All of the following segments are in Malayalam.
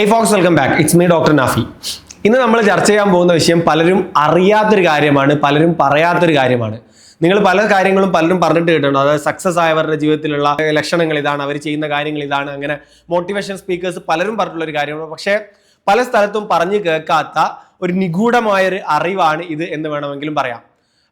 Hey folks welcome back it's me doctor Nafi ഇന്ന് നമ്മൾ ചർച്ച ചെയ്യാൻ പോകുന്ന വിഷയം പലരും അറിയാത്തൊരു കാര്യമാണ് പലരും പറയാത്തൊരു കാര്യമാണ്. നിങ്ങൾ പല കാര്യങ്ങളും പലരും പറഞ്ഞിട്ട് കേട്ടിട്ടുണ്ട്. അതായത് സക്സസ് ആയവരുടെ ജീവിതത്തിലുള്ള ലക്ഷണങ്ങൾ ഇതാണ് അവർ ചെയ്യുന്ന കാര്യങ്ങൾ ഇതാണ് അങ്ങനെ മോട്ടിവേഷൻ സ്പീക്കേഴ്സ് പലരും പറഞ്ഞിട്ടുള്ള ഒരു കാര്യമാണ്. പക്ഷേ പല സ്ഥലത്തും പറഞ്ഞു കേൾക്കാത്ത ഒരു നിഗൂഢമായൊരു അറിവാണ് ഇത് എന്ന് വേണമെങ്കിലും പറയാം.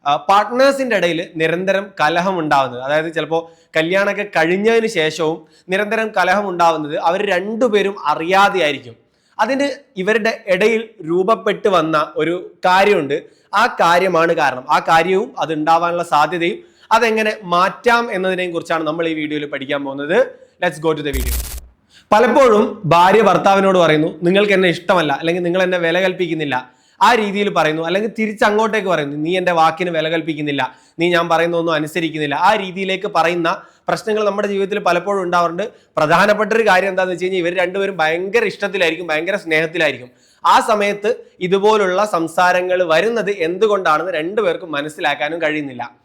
പാർട്ട്നേഴ്സിന്റെ ഇടയിൽ നിരന്തരം കലഹം ഉണ്ടാവുന്നത്. അതായത് ചിലപ്പോൾ കല്യാണമൊക്കെ കഴിഞ്ഞതിന് ശേഷവും നിരന്തരം കലഹം ഉണ്ടാവുന്നത് അവർ രണ്ടുപേരും അറിയാതെയായിരിക്കും. അതിന് ഇവരുടെ ഇടയിൽ രൂപപ്പെട്ട് വന്ന ഒരു കാര്യമുണ്ട്. ആ കാര്യമാണ് കാരണം. ആ കാര്യവും അത് ഉണ്ടാവാനുള്ള സാധ്യതയും അതെങ്ങനെ മാറ്റാം എന്നതിനെയും കുറിച്ചാണ് നമ്മൾ ഈ വീഡിയോയിൽ പഠിക്കാൻ പോകുന്നത്. Let's go to the video പലപ്പോഴും ഭാര്യ ഭർത്താവിനോട് പറയുന്നു നിങ്ങൾക്ക് എന്നെ ഇഷ്ടമല്ല അല്ലെങ്കിൽ നിങ്ങൾ എന്നെ വില കൽപ്പിക്കുന്നില്ല. ആ രീതിയിൽ പറയുന്നു. അല്ലെങ്കിൽ തിരിച്ചങ്ങോട്ടേക്ക് പറയുന്നു. നീ എന്റെ വാക്കിന് വില കൽപ്പിക്കുന്നില്ല. നീ ഞാൻ പറയുന്നൊന്നും അനുസരിക്കുന്നില്ല. ആ രീതിയിലേക്ക് പറയുന്ന പ്രശ്നങ്ങൾ നമ്മുടെ ജീവിതത്തിൽ പലപ്പോഴും ഉണ്ടാവാറുണ്ട്. പ്രധാനപ്പെട്ട ഒരു കാര്യം എന്താണെന്ന് വെച്ച് കഴിഞ്ഞാൽ ഇവർ രണ്ടുപേരും ഭയങ്കര ഇഷ്ടത്തിലായിരിക്കും. ഭയങ്കര സ്നേഹത്തിലായിരിക്കും. ആ സമയത്ത് ഇതുപോലുള്ള സംസാരങ്ങൾ വരുന്നത് എന്തുകൊണ്ടാണെന്ന് രണ്ടുപേർക്കും മനസ്സിലാക്കാനും കഴിയുന്നില്ല.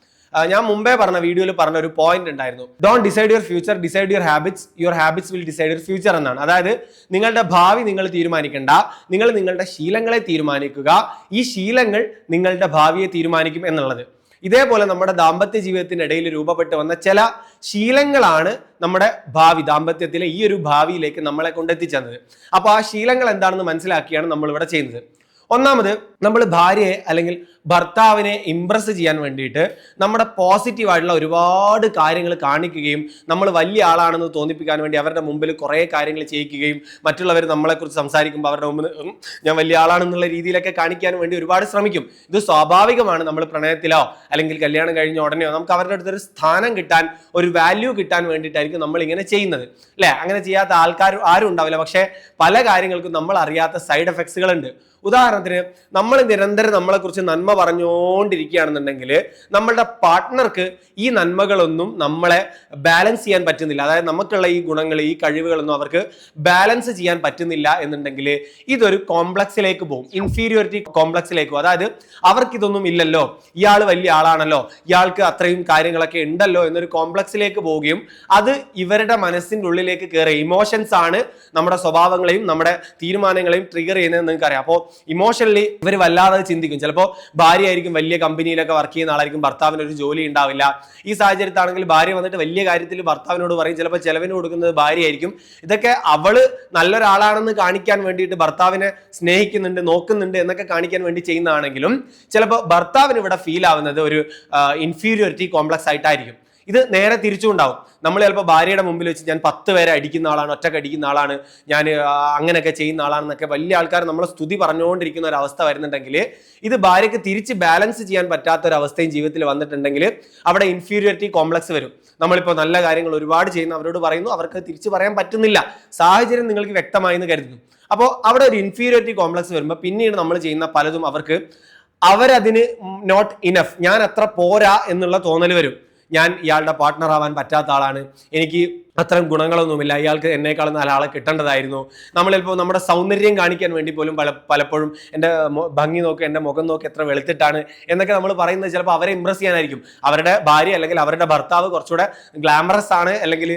ഞാൻ മുമ്പേ പറഞ്ഞ വീഡിയോയിൽ പറഞ്ഞ ഒരു പോയിന്റ് ഉണ്ടായിരുന്നു. Don't decide your future decide your habits your habits will decide your future എന്നാണ്. അതായത് നിങ്ങളുടെ ഭാവി നിങ്ങൾ തീരുമാനിക്കേണ്ട. നിങ്ങൾ നിങ്ങളുടെ ശീലങ്ങളെ തീരുമാനിക്കുക. ഈ ശീലങ്ങൾ നിങ്ങളുടെ ഭാവിയെ തീരുമാനിക്കും എന്നുള്ളത്. ഇതേപോലെ നമ്മുടെ ദാമ്പത്യ ജീവിതത്തിനിടയിൽ രൂപപ്പെട്ടു വന്ന ചില ശീലങ്ങളാണ് നമ്മുടെ ഭാവി ദാമ്പത്യത്തിലെ ഈ ഒരു ഭാവിയിലേക്ക് നമ്മളെ കൊണ്ടെത്തിച്ചത്. അപ്പോൾ ആ ശീലങ്ങൾ എന്താണെന്ന് മനസ്സിലാക്കിയാണ് നമ്മൾ ഇവിടെ ചെയ്യുന്നത്. ഒന്നാമത് നമ്മൾ ഭാര്യയെ അല്ലെങ്കിൽ ഭർത്താവിനെ ഇംപ്രസ് ചെയ്യാൻ വേണ്ടിയിട്ട് നമ്മുടെ പോസിറ്റീവായിട്ടുള്ള ഒരുപാട് കാര്യങ്ങൾ കാണിക്കുകയും നമ്മൾ വലിയ ആളാണെന്ന് തോന്നിപ്പിക്കാൻ വേണ്ടി അവരുടെ മുമ്പിൽ കുറേ കാര്യങ്ങൾ ചെയ്യിക്കുകയും മറ്റുള്ളവർ നമ്മളെക്കുറിച്ച് സംസാരിക്കുമ്പോൾ അവരുടെ മുമ്പിൽ "ഉം, ഞാൻ വലിയ ആളാണെന്നുള്ള രീതിയിലൊക്കെ കാണിക്കാൻ വേണ്ടി ഒരുപാട് ശ്രമിക്കും. ഇത് സ്വാഭാവികമാണ് നമ്മൾ പ്രണയത്തിലോ അല്ലെങ്കിൽ കല്യാണം കഴിഞ്ഞ ഉടനെയോ നമുക്ക് അവരുടെ അടുത്തൊരു സ്ഥാനം കിട്ടാൻ ഒരു വാല്യൂ കിട്ടാൻ വേണ്ടിയിട്ടായിരിക്കും നമ്മൾ ഇങ്ങനെ ചെയ്യുന്നത്. അല്ലേ? അങ്ങനെ ചെയ്യാത്ത ആൾക്കാർ ആരും ഉണ്ടാവില്ല. പക്ഷേ പല കാര്യങ്ങൾക്കും നമ്മൾ അറിയാത്ത സൈഡ് എഫക്ട്സുകൾ ഉണ്ട് ഉദാഹരണത്തിന് നമ്മൾ നിരന്തരം നമ്മളെക്കുറിച്ച് നന്മ പറഞ്ഞുകൊണ്ടിരിക്കുകയാണെന്നുണ്ടെങ്കിൽ നമ്മളുടെ പാർട്ട്ണർക്ക് ഈ നന്മകളൊന്നും നമ്മളെ ബാലൻസ് ചെയ്യാൻ പറ്റുന്നില്ല. അതായത് നമുക്കുള്ള ഈ ഗുണങ്ങൾ ഈ കഴിവുകളൊന്നും അവർക്ക് ബാലൻസ് ചെയ്യാൻ പറ്റുന്നില്ല എന്നുണ്ടെങ്കിൽ ഇതൊരു കോംപ്ലക്സിലേക്ക് പോകും. ഇൻഫീരിയോറിറ്റി കോംപ്ലക്സിലേക്ക് പോകും. അതായത് അവർക്കിതൊന്നും ഇല്ലല്ലോ. ഇയാൾ വലിയ ആളാണല്ലോ. ഇയാൾക്ക് അത്രയും കാര്യങ്ങളൊക്കെ ഉണ്ടല്ലോ എന്നൊരു കോംപ്ലക്സിലേക്ക് പോവുകയും അത് ഇവരുടെ മനസ്സിന്റെ ഉള്ളിലേക്ക് കയറിയ ഇമോഷൻസ് ആണ് നമ്മുടെ സ്വഭാവങ്ങളെയും നമ്മുടെ തീരുമാനങ്ങളെയും ട്രിഗർ ചെയ്യുന്നത് നിങ്ങൾക്ക് അറിയാം. അപ്പോൾ ഇമോഷണലി ഇവർ വല്ലാതെ ചിന്തിക്കും. ചിലപ്പോൾ ഭാര്യ ആയിരിക്കും വലിയ കമ്പനിയിലൊക്കെ വർക്ക് ചെയ്യുന്ന ആളായിരിക്കും ഭർത്താവിന് ഒരു ജോലി ഉണ്ടാവില്ല. ഈ സാഹചര്യത്താണെങ്കിൽ ഭാര്യ വന്നിട്ട് വലിയ കാര്യത്തിൽ ഭർത്താവിനോട് പറയും ചിലപ്പോൾ ചിലവിന് കൊടുക്കുന്നത് ഭാര്യയായിരിക്കും. ഇതൊക്കെ അവൾ നല്ലൊരാളാണെന്ന് കാണിക്കാൻ വേണ്ടിയിട്ട് ഭർത്താവിനെ സ്നേഹിക്കുന്നുണ്ട് നോക്കുന്നുണ്ട് എന്നൊക്കെ കാണിക്കാൻ വേണ്ടി ചെയ്യുന്നതാണെങ്കിലും ചിലപ്പോൾ ഭർത്താവിന് ഇവിടെ ഫീൽ ആവുന്നത് ഒരു ഇൻഫീരിയോറിറ്റി കോംപ്ലക്സ് ആയിട്ടായിരിക്കും. ഇത് നേരെ തിരിച്ചുണ്ടാവും. നമ്മൾ ചിലപ്പോൾ ഭാര്യയുടെ മുമ്പിൽ വെച്ച് ഞാൻ പത്ത് പേരെ അടിക്കുന്ന ആളാണ് ഒറ്റയ്ക്ക് അടിക്കുന്ന ആളാണ് ഞാൻ അങ്ങനെയൊക്കെ ചെയ്യുന്ന ആളാണെന്നൊക്കെ വലിയ ആൾക്കാർ നമ്മളെ സ്തുതി പറഞ്ഞുകൊണ്ടിരിക്കുന്ന ഒരു അവസ്ഥ വരുന്നുണ്ടെങ്കിൽ ഇത് ഭാര്യയ്ക്ക് തിരിച്ച് ബാലൻസ് ചെയ്യാൻ പറ്റാത്ത ഒരു അവസ്ഥയും ജീവിതത്തിൽ വന്നിട്ടുണ്ടെങ്കിൽ അവിടെ ഇൻഫീരിയോറിറ്റി കോംപ്ലക്സ് വരും. നമ്മളിപ്പോൾ നല്ല കാര്യങ്ങൾ ഒരുപാട് ചെയ്യുന്ന അവരോട് പറയുന്നു അവർക്ക് തിരിച്ചു പറയാൻ പറ്റുന്നില്ല. സാഹചര്യം നിങ്ങൾക്ക് വ്യക്തമായി എന്ന് കരുതുന്നു. അപ്പോൾ അവിടെ ഒരു ഇൻഫീരിയോറിറ്റി കോംപ്ലക്സ് വരുമ്പോൾ പിന്നീട് നമ്മൾ ചെയ്യുന്ന പലതും അവർക്ക് അവരതിന് നോട്ട് ഇനഫ് ഞാൻ അത്ര പോരാ എന്നുള്ള തോന്നൽ വരും. ഞാൻ ഇയാളുടെ പാർട്ട്ണർ ആവാൻ പറ്റാത്ത ആളാണ്. എനിക്ക് അത്തരം ഗുണങ്ങളൊന്നുമില്ല. അയാൾക്ക് എന്നേക്കാൾ നല്ല ആളെ കിട്ടേണ്ടതായിരുന്നു. നമ്മൾ നമ്മുടെ സൗന്ദര്യം കാണിക്കാൻ വേണ്ടി പോലും പല പലപ്പോഴും എന്റെ ഭംഗി നോക്ക് എന്റെ മുഖം നോക്കി എത്ര വെളുത്തിട്ടാണ് എന്നൊക്കെ നമ്മൾ പറയുന്നത്. ചിലപ്പോൾ അവരെ ഇമ്പ്രസ് ചെയ്യാനായിരിക്കും. അവരുടെ ഭാര്യ അല്ലെങ്കിൽ അവരുടെ ഭർത്താവ് കുറച്ചുകൂടെ ഗ്ലാമറസ് ആണ് അല്ലെങ്കിൽ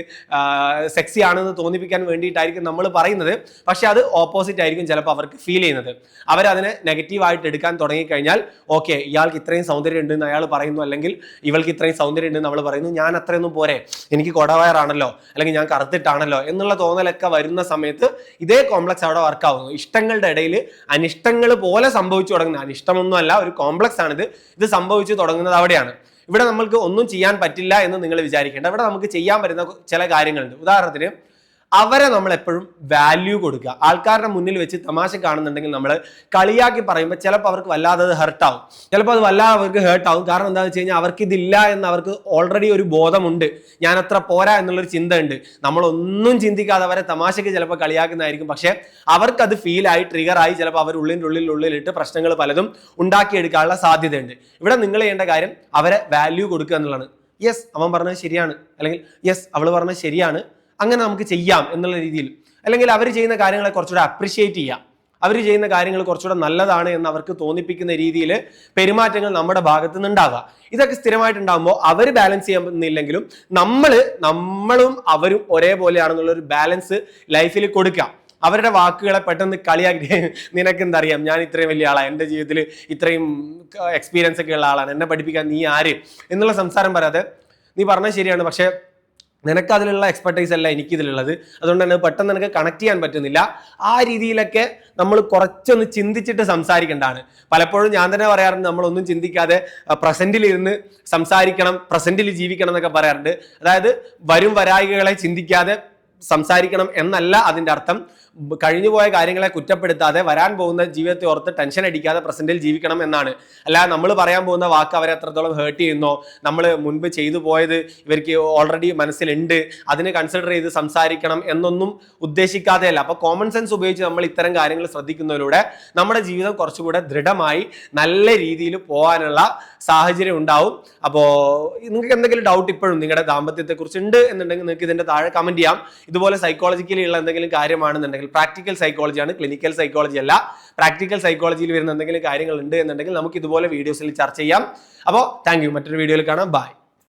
സെക്സി ആണെന്ന് തോന്നിപ്പിക്കാൻ വേണ്ടിയിട്ടായിരിക്കും നമ്മൾ പറയുന്നത്. പക്ഷേ അത് ഓപ്പോസിറ്റ് ആയിരിക്കും ചിലപ്പോൾ അവർക്ക് ഫീൽ ചെയ്യുന്നത്. അവരതിനെ നെഗറ്റീവായിട്ട് എടുക്കാൻ തുടങ്ങിക്കഴിഞ്ഞാൽ ഓക്കെ ഇയാൾക്ക് ഇത്രയും സൗന്ദര്യം ഉണ്ടെന്ന് അയാൾ പറയുന്നു. അല്ലെങ്കിൽ ഇവൾക്ക് ഇത്രയും സൗന്ദര്യം ഉണ്ടെന്ന് അവൾ പറയുന്നു. ഞാൻ അത്രയൊന്നും പോരെ. എനിക്ക് കൊടവയറാണല്ലോ. അല്ലെങ്കിൽ ഞാൻ കറുത്തിട്ടാണല്ലോ എന്നുള്ള തോന്നലൊക്കെ വരുന്ന സമയത്ത് ഇതേ കോംപ്ലക്സ് അവിടെ വർക്ക് ആവുന്നു. ഇഷ്ടങ്ങളുടെ ഇടയിൽ അനിഷ്ടങ്ങൾ പോലെ സംഭവിച്ചു തുടങ്ങുന്ന. അനിഷ്ടമൊന്നും അല്ല ഒരു കോംപ്ലക്സ് ആണിത്. ഇത് സംഭവിച്ചു തുടങ്ങുന്നത് അവിടെയാണ്. ഇവിടെ നമ്മൾക്ക് ഒന്നും ചെയ്യാൻ പറ്റില്ല എന്ന് നിങ്ങൾ വിചാരിക്കേണ്ട. ഇവിടെ നമുക്ക് ചെയ്യാൻ പറ്റുന്ന ചില കാര്യങ്ങളുണ്ട്. ഉദാഹരണത്തിന് അവരെ നമ്മൾ എപ്പോഴും വാല്യൂ കൊടുക്കുക. ആൾക്കാരുടെ മുന്നിൽ വെച്ച് തമാശ കാണുന്നുണ്ടെങ്കിൽ നമ്മൾ കളിയാക്കി പറയുമ്പോൾ ചിലപ്പോൾ അവർക്ക് വല്ലാതെ അത് ഹെർട്ടാവും ചിലപ്പോൾ അത് വല്ലാതെ അവർക്ക് ഹേർട്ടാവും കാരണം എന്താണെന്ന് വെച്ച് കഴിഞ്ഞാൽ അവർക്ക് ഇതില്ല എന്ന് അവർക്ക് ഓൾറെഡി ഒരു ബോധമുണ്ട്. ഞാൻ അത്ര പോരാ എന്നുള്ളൊരു ചിന്ത ഉണ്ട് നമ്മളൊന്നും ചിന്തിക്കാതെ അവരെ തമാശയ്ക്ക് ചിലപ്പോൾ കളിയാക്കുന്നതായിരിക്കും. പക്ഷേ അവർക്കത് ഫീലായി ട്രിഗറായി ചിലപ്പോൾ അവർ ഉള്ളിന്റെ ഉള്ളിൽ ഉള്ളിലിട്ട് പ്രശ്നങ്ങൾ പലതും ഉണ്ടാക്കിയെടുക്കാനുള്ള സാധ്യതയുണ്ട്. ഇവിടെ നിങ്ങൾ ചെയ്യേണ്ട കാര്യം അവരെ വാല്യൂ കൊടുക്കുക എന്നുള്ളതാണ്. യെസ് അവൻ പറഞ്ഞത് ശരിയാണ്. അല്ലെങ്കിൽ യെസ് അവൾ പറഞ്ഞത് ശരിയാണ്. അങ്ങനെ നമുക്ക് ചെയ്യാം എന്നുള്ള രീതിയിൽ. അല്ലെങ്കിൽ അവർ ചെയ്യുന്ന കാര്യങ്ങളെ കുറച്ചുകൂടെ അപ്രിഷ്യേറ്റ് ചെയ്യാം. അവർ ചെയ്യുന്ന കാര്യങ്ങൾ കുറച്ചുകൂടെ നല്ലതാണ് എന്ന് അവർക്ക് തോന്നിപ്പിക്കുന്ന രീതിയിൽ പെരുമാറ്റങ്ങൾ നമ്മുടെ ഭാഗത്ത് നിന്ന് ഉണ്ടാകുക ഇതൊക്കെ സ്ഥിരമായിട്ടുണ്ടാകുമ്പോൾ അവർ ബാലൻസ് ചെയ്യുന്നില്ലെങ്കിലും നമ്മൾ നമ്മളും അവരും ഒരേപോലെയാണെന്നുള്ള ഒരു ബാലൻസ് ലൈഫിൽ കൊടുക്കാം. അവരുടെ വാക്കുകളെ പെട്ടെന്ന് കളിയാക്കി നിനക്ക് എന്തറിയാം ഞാൻ ഇത്രയും വലിയ ആളാണ് എന്റെ ജീവിതത്തിൽ ഇത്രയും എക്സ്പീരിയൻസ് ഒക്കെ ഉള്ള ആളാണ്. എന്നെ പഠിപ്പിക്കാൻ നീ ആര്? എന്നുള്ള സംസാരം പറയാതെ നീ പറഞ്ഞത് ശരിയാണ്. പക്ഷേ നിനക്ക് അതിലുള്ള എക്സ്പെർട്ടൈസ് അല്ല എനിക്കിതിലുള്ളത്. അതുകൊണ്ട് തന്നെ പെട്ടെന്ന് നിനക്ക് കണക്ട് ചെയ്യാൻ പറ്റുന്നില്ല. ആ രീതിയിലൊക്കെ നമ്മൾ കുറച്ചൊന്ന് ചിന്തിച്ചിട്ട് സംസാരിക്കേണ്ടതാണ്. പലപ്പോഴും ഞാൻ തന്നെ പറയാറുണ്ട് നമ്മളൊന്നും ചിന്തിക്കാതെ പ്രസന്റിൽ ഇരുന്ന് സംസാരിക്കണം പ്രസന്റിൽ ജീവിക്കണം എന്നൊക്കെ പറയാറുണ്ട്. അതായത് വരും വരായികളെ ചിന്തിക്കാതെ സംസാരിക്കണം എന്നല്ല അതിന്റെ അർത്ഥം. കഴിഞ്ഞുപോയ കാര്യങ്ങളെ കുറ്റപ്പെടുത്താതെ വരാൻ പോകുന്ന ജീവിതത്തെ ഓർത്ത് ടെൻഷൻ അടിക്കാതെ പ്രസന്റിൽ ജീവിക്കണം എന്നാണ്. അല്ലാതെ നമ്മൾ പറയാൻ പോകുന്ന വാക്ക് അവരെ എത്രത്തോളം ഹേർട്ട് ചെയ്യുന്നോ നമ്മൾ മുൻപ് ചെയ്തു പോയത് ഇവർക്ക് ഓൾറെഡി മനസ്സിലുണ്ട് അതിനെ കൺസിഡർ ചെയ്ത് സംസാരിക്കണം എന്നൊന്നും ഉദ്ദേശിക്കാതെയല്ല. അപ്പോൾ കോമൺ സെൻസ് ഉപയോഗിച്ച് നമ്മൾ ഇത്തരം കാര്യങ്ങൾ ശ്രദ്ധിക്കുന്നതിലൂടെ നമ്മുടെ ജീവിതം കുറച്ചുകൂടെ ദൃഢമായി നല്ല രീതിയിൽ പോകാനുള്ള സാഹചര്യം ഉണ്ടാവും. അപ്പോൾ നിങ്ങൾക്ക് എന്തെങ്കിലും ഡൗട്ട് ഇപ്പോഴും നിങ്ങളുടെ ദാമ്പത്യത്തെക്കുറിച്ച് ഉണ്ട് എന്നുണ്ടെങ്കിൽ നിങ്ങൾക്ക് ഇതിന്റെ താഴെ കമന്റ് ചെയ്യാം. ഇതുപോലെ സൈക്കോളജിക്കലി ഉള്ള എന്തെങ്കിലും കാര്യമാണെന്നുണ്ടെങ്കിൽ പ്രാക്ടിക്കൽ സൈക്കോളജിയാണ് ക്ലിനിക്കൽ സൈക്കോളജി അല്ല. പ്രാക്ടിക്കൽ സൈക്കോളജിയിൽ വരുന്ന എന്തെങ്കിലും കാര്യങ്ങൾ ഉണ്ട് എന്നുണ്ടെങ്കിൽ നമുക്ക് ഇതുപോലെ വീഡിയോസിൽ ചർച്ച ചെയ്യാം. അപ്പോൾ താങ്ക് മറ്റൊരു വീഡിയോയിൽ കാണാം. ബൈ